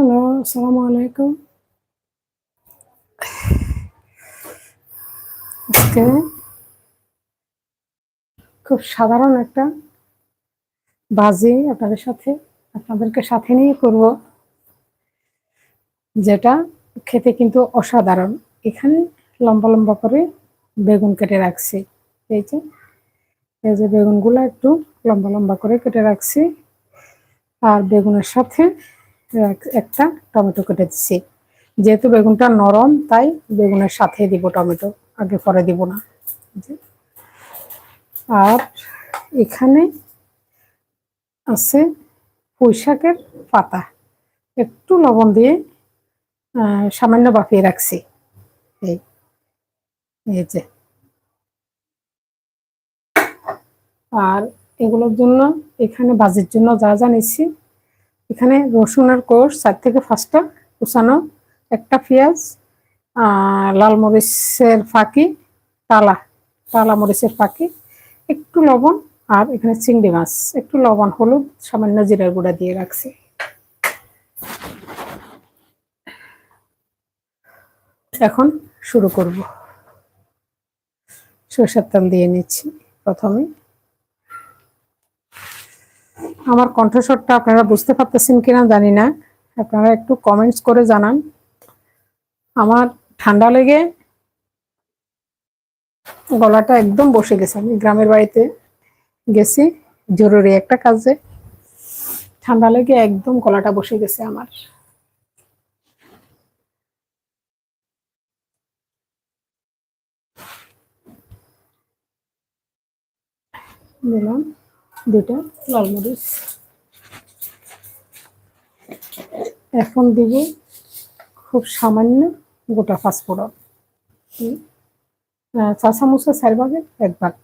Hello আসসালামু আলাইকুম আজকে খুব সাধারণ একটা বাজি আপনাদের সাথে, আপনাদেরকে সাথে নিয়ে করব, যেটা খেতে কিন্তু অসাধারণ। এখানে লম্বা লম্বা করে বেগুন কেটে রাখছি। এই যে এই যে বেগুনগুলো একটু লম্বা লম্বা করে কেটে রাখছি। আর বেগুনের সাথে একটা টমেটো কেটে দিচ্ছি যেহেতু বেগুনটা নরম, তাই বেগুনের সাথে দিব টমেটো, আগে পরে দিব না। আর এখানে আছে পুঁই শাকের পাতা। একটু লবণ দিয়ে সামান্য বাপিয়ে রাখছি। এই এই যে। আর এগুলোর জন্য, এখানে ভাজির জন্য যা যা নিচ্ছি এখানে রসুনের কোষ চার থেকে পাঁচটা। কুচানো একটা পেঁয়াজ লাল মরিচের ফাঁকি, টালা টালা মরিচের ফাঁকি, একটু লবণ আর এখানে চিংড়ি মাছ। একটু লবণ, হলুদ, সামান্য জিরার গুঁড়া দিয়ে রাখছি। এখন শুরু করব। সরষের তেল দিয়ে নিচ্ছি প্রথমে। আমার কণ্ঠস্বরটা আপনারা বুঝতে পারতেছেন কিনা জানি না। আপনারা একটু কমেন্টস করে জানান। আমার ঠান্ডা লেগে গলাটা একদম বসে গেছে। আমি গ্রামের বাড়িতে গেছি, জরুরি একটা কাজে ঠান্ডা লেগে একদম গলাটা বসে গেছে আমার। দিলাম। দুটা লাল মরিচ এখন দিব খুব সামান্য গোটা আহ, চা চামচের চার ভাগে এক ভাগ।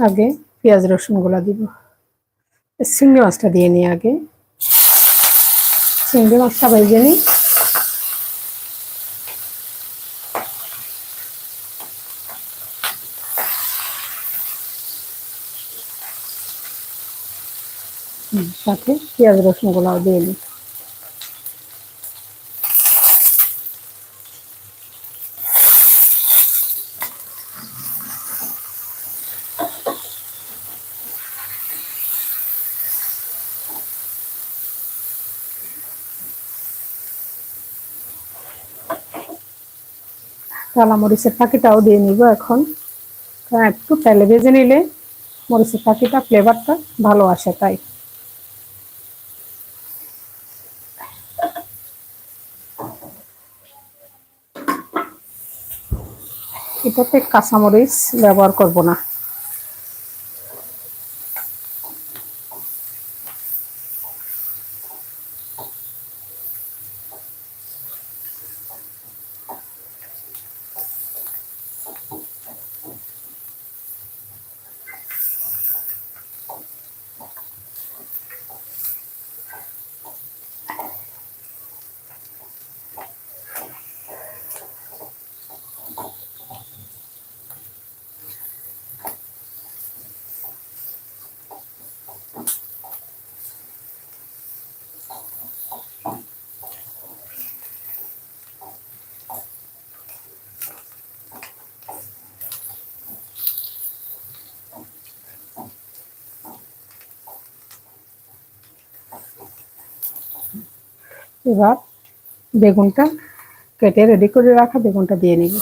আগে পেঁয়াজ রসুন গোলা দিব। চিংড়ি মাছটা দিয়ে নিই আগে। চিংড়ি মাছটা ভেজে নিই। সাথে পেঁয়াজ রসুন গোলাও দিয়ে নিই। কালা মরিচের পাখিটাও দিয়ে নিব এখন। একটু তেলে ভেজে নিলে মরিচের পাখিটা ফ্লেভারটা ভালো আসে তাই। এটাতে কাঁচামরিচ ব্যবহার করব না। এবার বেগুনটা কেটে রেডি করে রাখা, বেগুনটা দিয়ে নিব।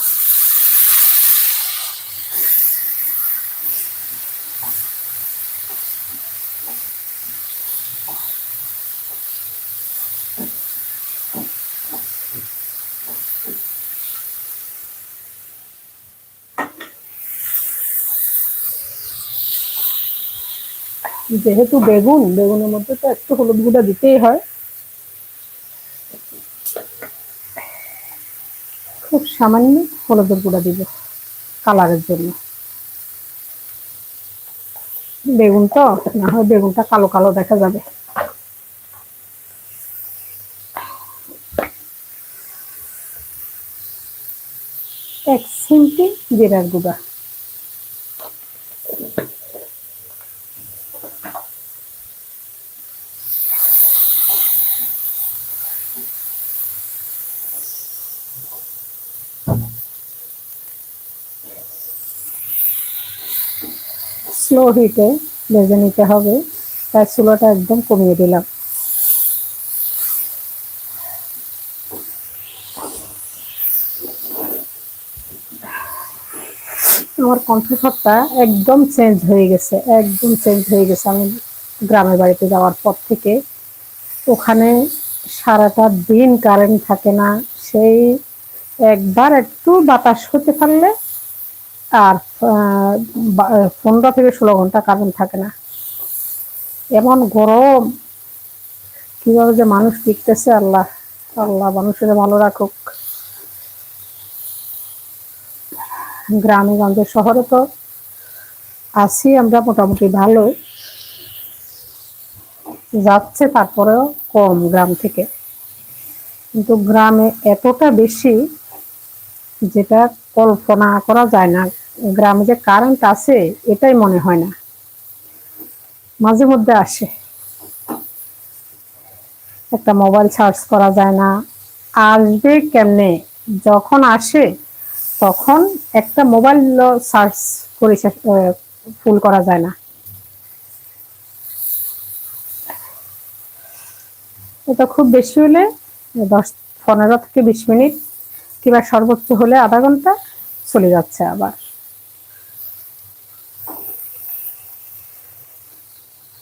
যেহেতু বেগুন, বেগুনের মধ্যে তো একটু হলুদ গুঁড়া দিতেই হয়। সামান্য হলুদের গুঁড়া দিব কালারের জন্য। বেগুন তো, না হয় বেগুনটা কালো কালো দেখা যাবে। এক সিমটি জিরার গুঁড়া। স্লো হিটে ভেজে নিতে হবে। তাই চুলোটা একদম কমিয়ে দিলাম। আমার কণ্ঠস্বরটা একদম চেঞ্জ হয়ে গেছে, একদম চেঞ্জ হয়ে গেছে। আমি গ্রামের বাড়িতে যাওয়ার পর থেকে ওখানে সারাটা দিন কারেন্ট থাকে না। সেই একবার একটু বাতাস হতে পারলে আর পনেরো থেকে ষোলো ঘণ্টা কারেন্ট থাকে না। এমন গরম, কীভাবে যে মানুষ টিকতেছে আল্লাহ আল্লাহ মানুষের ভালো রাখুক। গ্রামে গঞ্জে শহরে তো আছি আমরা মোটামুটি ভালো। যাচ্ছে তারপরেও কম গ্রাম থেকে। কিন্তু গ্রামে এতটা বেশি, যেটা কল্পনা করা যায় না। গ্রামে যে কারেন্ট আছে, এটাই মনে হয় না। মাঝে মধ্যে আসে। একটা মোবাইল চার্জ করা যায় না। আসবে কেমনে? যখন আসে, তখন একটা মোবাইল সার্চ করে ফুল করা যায় না। এটা খুব বেশি হলে দশ, পনেরো থেকে বিশ মিনিট কিংবা সর্বোচ্চ হলে আধা ঘণ্টা চলে যাচ্ছে আবার।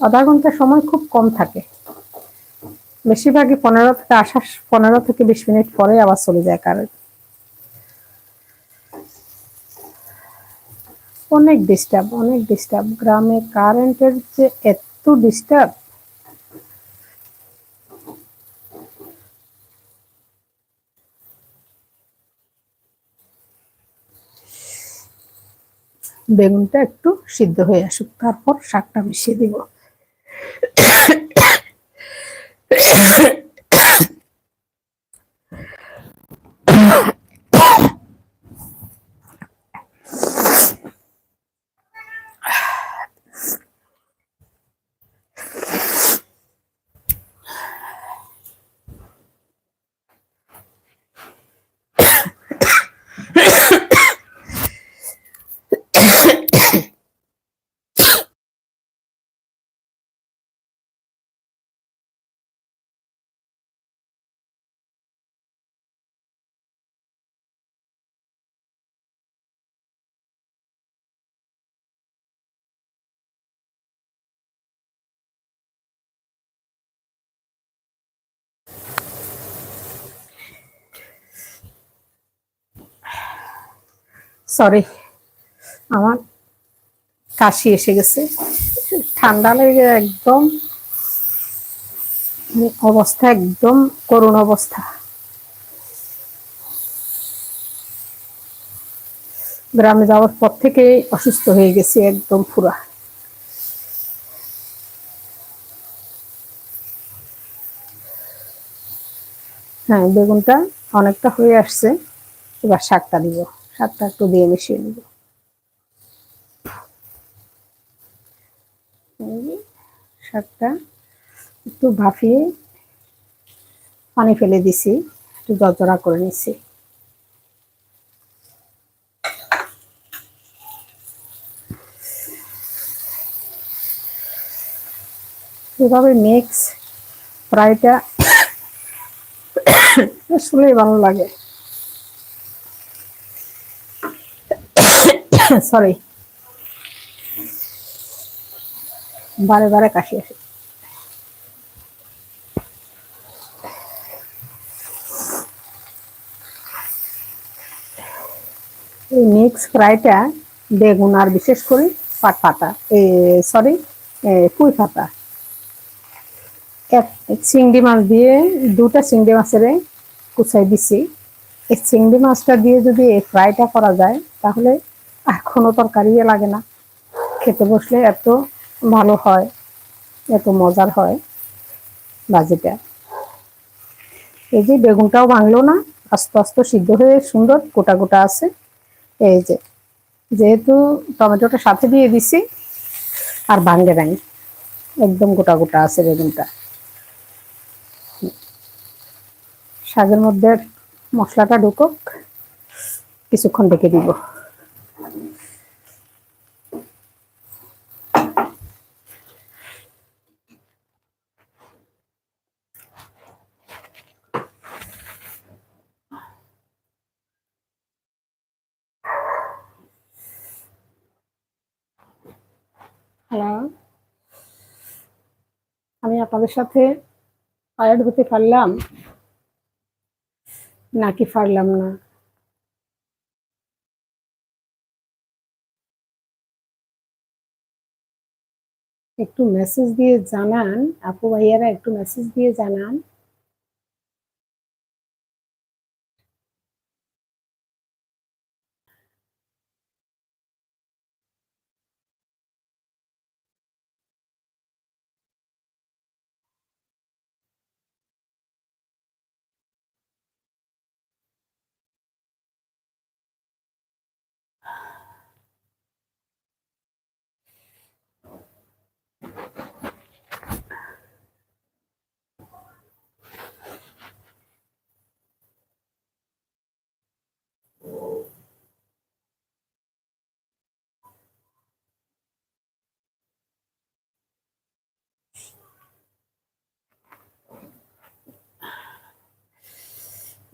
আধা ঘণ্টা সময় খুব কম থাকে। বেশিরভাগই পনেরো থেকে আসার পনেরো থেকে বিশ মিনিট পরে আবার চলে যায় কারেন্ট অনেক ডিস্টার্ব অনেক ডিস্টার্ব গ্রামে কারেন্টের যে এত ডিস্টার্ব বেগুনটা একটু সিদ্ধ হয়ে আসুক তারপর শাকটা মিশিয়ে দিব। সরি আমার কাশি এসে গেছে। ঠান্ডা লেগে একদম। অবস্থা একদম করুণ অবস্থা। গ্রামে যাওয়ার পর থেকে অসুস্থ হয়ে গেছি একদম পুরা। হ্যাঁ বেগুনটা অনেকটা হয়ে আসছে। এবার শাকটা দিব। শাকটা একটু দিয়ে মিশিয়ে নিব। শাকটা একটু ভাফিয়ে পানি ফেলে দিছি, একটু জজরা করে নিছি। এভাবে মিক্স ফ্রাইটা শুনেই ভালো লাগে। সরি বারে বারে কাশি আসে। এই মিক্স ফ্রাইটা বেগুন আর বিশেষ করে পাট পাতা। সরি পুঁই পাতা। এক চিংড়ি মাছ দিয়ে দুটা চিংড়ি মাছের কুচাই দিছি। এই চিংড়ি মাছটা দিয়ে যদি এই ফ্রাইটা করা যায়, তাহলে আর কোনো তরকারি লাগে না। খেতে বসলে এত ভালো হয়, এত মজার হয় বাজিটা এই যে বেগুনটাও ভাঙলো না, আস্তে আস্তে সিদ্ধ হয়ে সুন্দর গোটা গোটা আছে। এই যে, যেহেতু টমেটোটা সাথে দিয়ে দিছি, আর ভাঙ্গে নাই, একদম গোটা গোটা আছে বেগুনটা। শাকের মধ্যে মশলাটা ঢুকুক, কিছুক্ষণ ঢেকে দিব হ্যালো আপনাদের সাথে আয়ার হতে পারলাম? নাকি পারলাম না? একটু মেসেজ দিয়ে জানান, আপু ভাইয়ারা একটু মেসেজ দিয়ে জানান।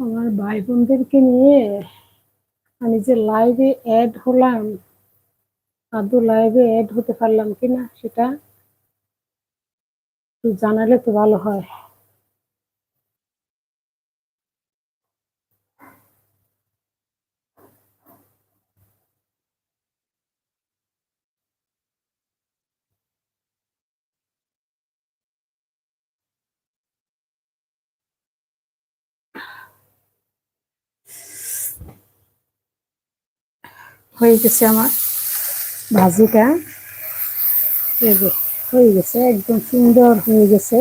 আমার ভাই বোনদেরকে নিয়ে আমি যে লাইভে অ্যাড হলাম, আদৌ লাইভে অ্যাড হতে পারলাম কিনা সেটা একটু জানালে তো ভালো হয়। হয়ে গেছে আমার ভাজিটা। এই যে, হয়ে গেছে, একদম সুন্দর হয়ে গেছে।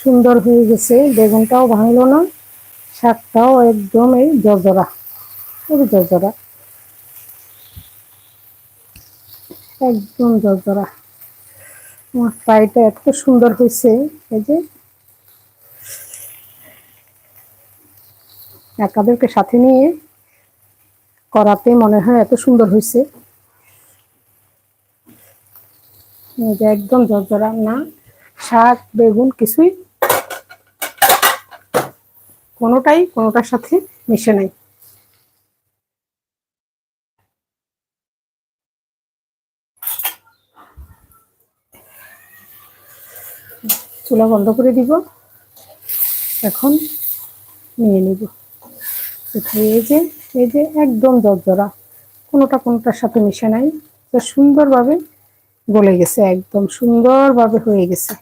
সুন্দর হয়ে গেছে, বেগুনটাও ভাঙলো না, শাকটাও একদম এই জর্জরা খুবই জর্জরা। একদম জর্জরা। আমার ফ্রাইটা এত সুন্দর হয়েছে, এই যে। একাদেরকে সাথে নিয়ে করাতে মনে হয় এত সুন্দর হয়েছে একদম জর্জরা না, শাক, বেগুন কিছুই কোনোটাই কোনোটার সাথে মিশে নাই। চুলা বন্ধ করে দিব। এখন নিয়ে নিব। এই যে এই যে একদম জর্জরা, কোনোটা কোনোটার সাথে মিশে নাই তো সুন্দরভাবে গলে গেছে, একদম সুন্দরভাবে হয়ে গেছে।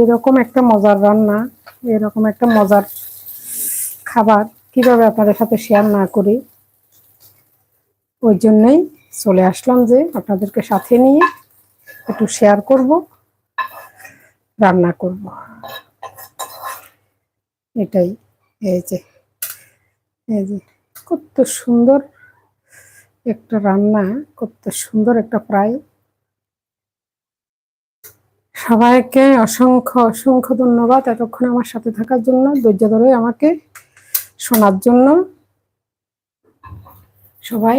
এরকম একটা মজার রান্না, এরকম একটা মজার খাবার কীভাবে আপনাদের সাথে শেয়ার না করি ওই জন্যই চলে আসলাম যে আপনাদেরকে সাথে নিয়ে একটু শেয়ার করব, রান্না করব। এটাই, এই যে এই যে, কত সুন্দর একটা রান্না, কত সুন্দর একটা প্রায় সবাইকে অসংখ্য অসংখ্য ধন্যবাদ এতক্ষণ আমার সাথে থাকার জন্য, ধৈর্য ধরে আমাকে শোনার জন্য। সবাই